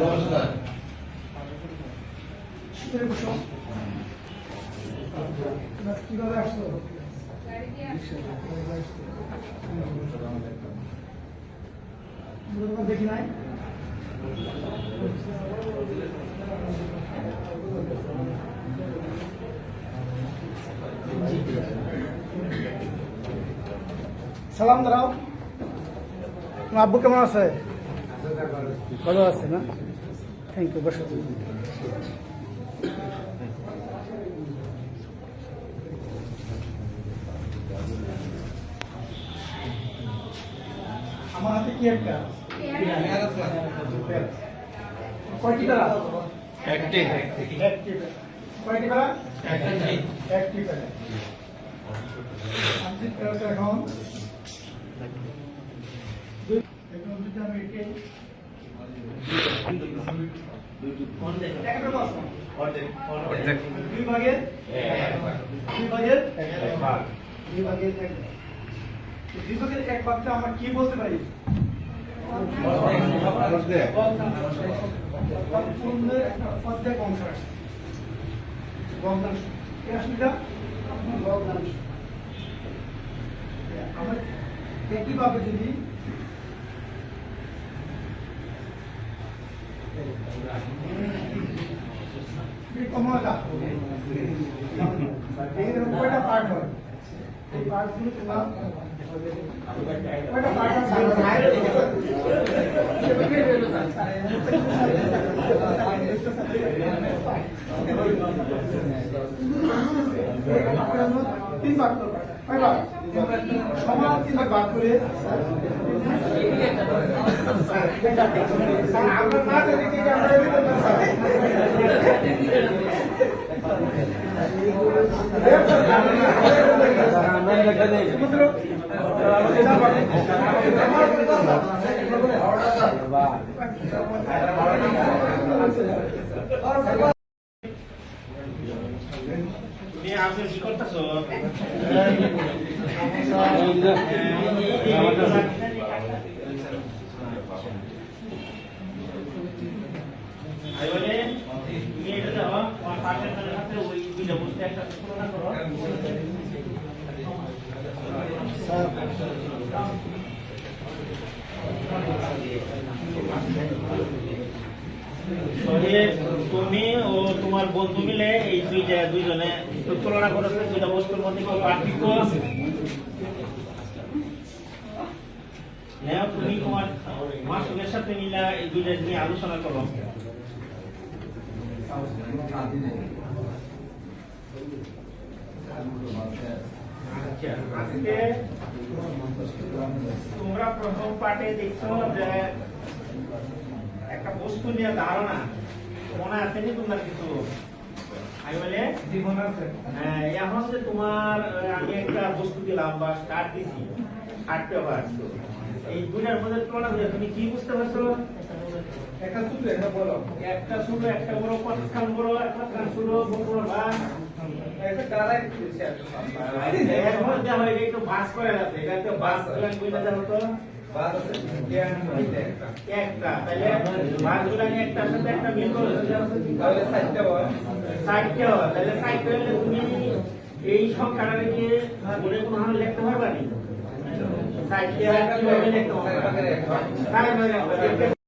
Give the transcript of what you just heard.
নমস্কার কীভাবে আসছো দেখি নাই সালাম দাঁড়াও। আব্বু কেমন আছে। ভালো আছে না? থ্যাংক ইউ বসো আমার হাতে কি একটা? কয়টি তারা একটি। একটি কয়টি তারা একটি। একটি তারা আমি এখন। এখন যদি আমি একটা পাঁচ দুই ভাগের দুই ভাগের দুই ভাগের এক আমরা কি বলতে যদি এই কমলাটা এখানে কয়টা পার্ট হয় এই পার্টগুলো তোমার কয়টা পার্ট তিন ভাগ করবে কয় সমান তিন ভাগ ভাগ করে আমরা না জানি কি আমরা তুমি আপনি কি করতেছো তুমি এটা দাও আমার পাশের সাথে ওই দুইটা বসতে একটা তুলনা করো তাহলে তুমি ও তোমার বন্ধু মিলে এই দুইটা দুইজনে তুলনা করো তো দুইটা বস্তুর মধ্যে কি পার্থক্য আছে? আচ্ছা, তোমরা প্রথম পাঠে দেখছ যে একটা বস্তু নিয়ে ধারণা মনে আছে নি তোমার কিছু? আমি বলে হ্যাঁ, এখন যে তোমার আমি একটা বস্তু দিলাম বা কার্ড দিছি কার্ড পেপার এই দুটার মধ্যে তুলনা করে তুমি কি বুঝতে পারছ? একটা সূত্র একটা বলো একটা ছোট একটা বড় কতখান বড় কতখান ছোট বড় বা। একটা ডাইরেক্ট এর মধ্যে হয় একটু বাস করে এটা তো বাস আছে একটা তাহলে একটার সাথে একটা মিল করে তাহলে বল সাইডটা তাহলে সাইড হলে তুমি এই সংখ্যাটা কি মনে কোনো হারে লিখতে পারবা নি সাইডটা কীভাবে লিখতে পারবা সাইড